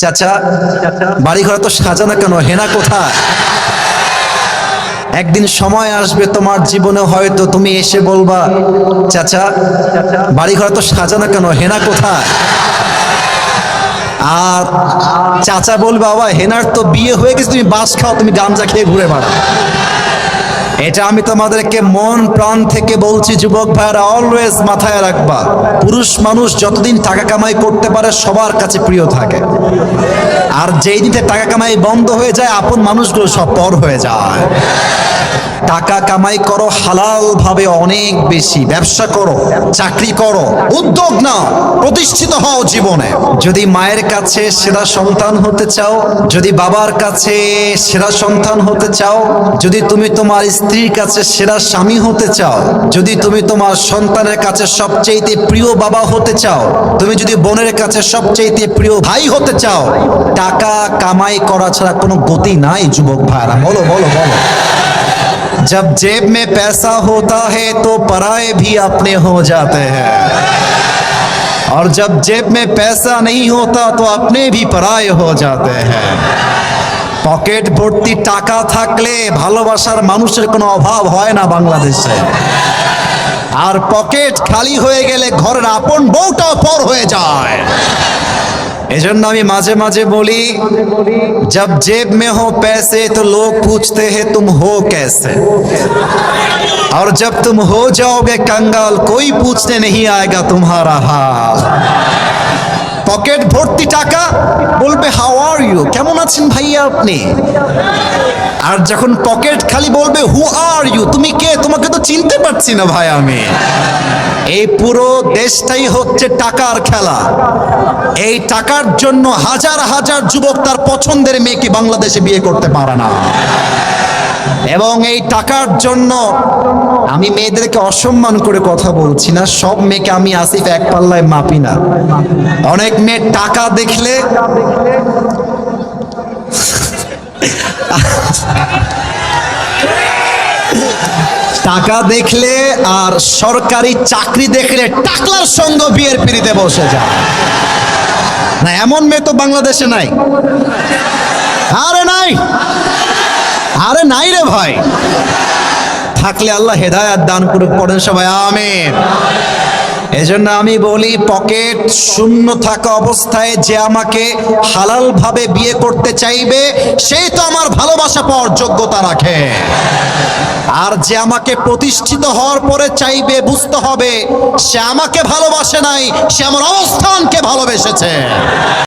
চাচা বাড়ি ঘর তো সাজানো কেন? হেনা কোথায়? একদিন সময় আসবে তোমার জীবনে, হয়তো তুমি এসে বলবা, চাচা বাড়ি ঘর তো সাজানো কেন? হেনা কোথায়? আর চাচা বলবে, বাবা, হেনার তো বিয়ে হয়ে গেছে, তুমি বাস খাও, তুমি গাঞ্জা খেয়ে ঘুরে বেড়াও। এটা আমি তোমাদেরকে মন প্রাণ থেকে বলছি, যুবক ভাইরা অলওয়েজ মাথায় রাখবা। পুরুষ মানুষ যতদিন টাকা কামাই করতে পারে, সবার কাছে প্রিয় থাকে। আর যেই দিতে টাকা কামাই বন্ধ হয়ে যায়, আপন মানুষগুলো সব পর হয়ে যায়। টাকা কামাই করো হালাল ভাবে অনেক বেশি। ব্যবসা করো, চাকরি করো, উদ্যোগ নাও, প্রতিষ্ঠিত হও জীবনে। যদি মায়ের কাছে সেরা সন্তান হতে চাও, যদি বাবার কাছে সেরা সন্তান হতে চাও, যদি তুমি তোমার স্ত্রীর কাছে সেরা স্বামী হতে চাও, যদি তুমি তোমার সন্তানের কাছে সবচেয়ে প্রিয় বাবা হতে চাও, তুমি যদি বোনের কাছে সবচেয়ে প্রিয় ভাই হতে চাও, টাকা কামাই করা ছাড়া কোনো গতি নাই যুবক ভাইরা বলো বলো বলো जब जेब में पैसा होता है तो पराए भी अपने हो जाते हैं और जब जेब में पैसा नहीं होता तो अपने भी पराए हो जाते हैं পকেট ভর্তি টাকা থাকলে ভালোবাসার মানুষের কোনো অভাব হয় না বাংলাদেশে আর পকেট খালি হয়ে গেলে ঘরের আপন বউটাও পর হয়ে যায় এজন্য আমি মাঝে মাঝে বলি जब जेब में हो पैसे तो लोग पूछते हैं तुम हो कैसे और जब तुम हो जाओगे कंगाल कोई पूछने नहीं आएगा तुम्हारा हाल পকেট ভর্তি টাকা বলবে হাউ আর ইউ কেমন আছেন ভাইয়া আপনি আর যখন পকেট খালি বলবে হু আর ইউ তুমি কে তোমাকে পারছি না ভাই আমি। এই পুরো দেশটাই হচ্ছে টাকার খেলা। এই টাকার জন্য হাজার হাজার যুবক তার পছন্দের মেয়েকে বাংলাদেশে বিয়ে করতে পারে না। এবং এই টাকার জন্য আমি মেয়েদেরকে অসম্মান করে কথা বলছি না। সব মেয়েকে আমি আসিফ এক পাল্লায় মাপি না। অনেক মেয়ে টাকা দেখলে টাকা দেখলে আর সরকারি চাকরি দেখলে টাকলার সঙ্গে বিয়ের পিড়িতে বসে যায়। না, এমন মেয়ে তো বাংলাদেশে নাই। আরে নাই। আরে নাই রে ভাই। থাকলে আল্লাহ হেদায়াত দান করুক, পড়েন সবাই, আমিন। এজন্য আমি বলি, পকেট শূন্য থাকা অবস্থায় যে আমাকে হালাল ভাবে বিয়ে করতে চাইবে সেই তো আমার ভালোবাসা পাওয়ার যোগ্যতা রাখে। আর যে আমাকে প্রতিষ্ঠিত হওয়ার পরে চাইবে, বুঝতে হবে, সে আমাকে ভালোবাসে নাই, সে আমার অবস্থানকে ভালোবেসেছে।